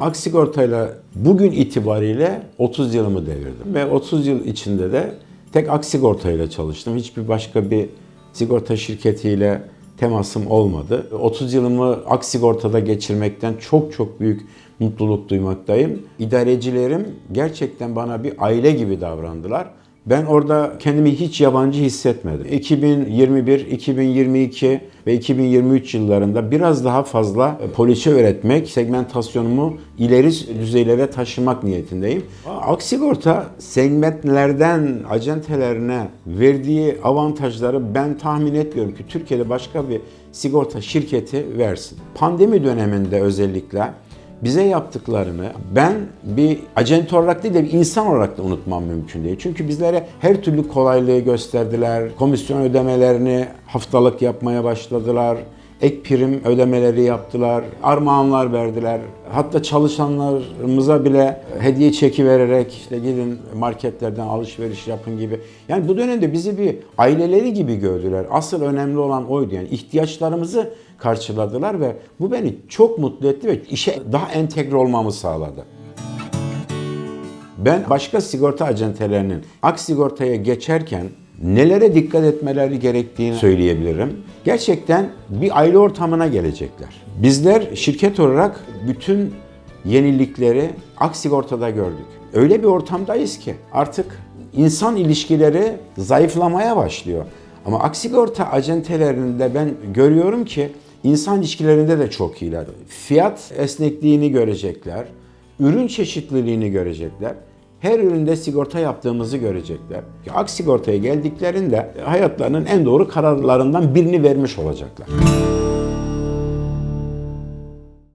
Aksigorta'yla bugün itibariyle 30 yılımı devirdim. Ve 30 yıl içinde de tek Aksigorta'yla çalıştım. Hiçbir başka bir sigorta şirketiyle temasım olmadı. 30 yılımı Aksigorta'da geçirmekten çok çok büyük mutluluk duymaktayım. İdarecilerim gerçekten bana bir aile gibi davrandılar. Ben orada kendimi hiç yabancı hissetmedim. 2021, 2022 ve 2023 yıllarında biraz daha fazla poliçe öğretmek, segmentasyonumu ileri düzeylere taşımak niyetindeyim. Aksigorta segmentlerden acentelerine verdiği avantajları ben tahmin etmiyorum ki Türkiye'de başka bir sigorta şirketi versin. Pandemi döneminde özellikle bize yaptıklarını ben bir acent olarak değil de bir insan olarak da unutmam mümkün değil. Çünkü bizlere her türlü kolaylığı gösterdiler. Komisyon ödemelerini haftalık yapmaya başladılar. Ek prim ödemeleri yaptılar. Armağanlar verdiler. Hatta çalışanlarımıza bile hediye çeki vererek işte gidin marketlerden alışveriş yapın gibi. Yani bu dönemde bizi bir aileleri gibi gördüler. Asıl önemli olan oydu. Yani ihtiyaçlarımızı karşıladılar ve bu beni çok mutlu etti ve işe daha entegre olmamı sağladı. Ben başka sigorta acentelerinin ak sigortaya geçerken nelere dikkat etmeleri gerektiğini söyleyebilirim. Gerçekten bir aile ortamına gelecekler. Bizler şirket olarak bütün yenilikleri ak sigortada gördük. Öyle bir ortamdayız ki artık insan ilişkileri zayıflamaya başlıyor. Ama ak sigorta acentelerinde ben görüyorum ki insan ilişkilerinde de çok iyiler. Fiyat esnekliğini görecekler, ürün çeşitliliğini görecekler. Her üründe sigorta yaptığımızı görecekler. Ak sigortaya geldiklerinde hayatlarının en doğru kararlarından birini vermiş olacaklar.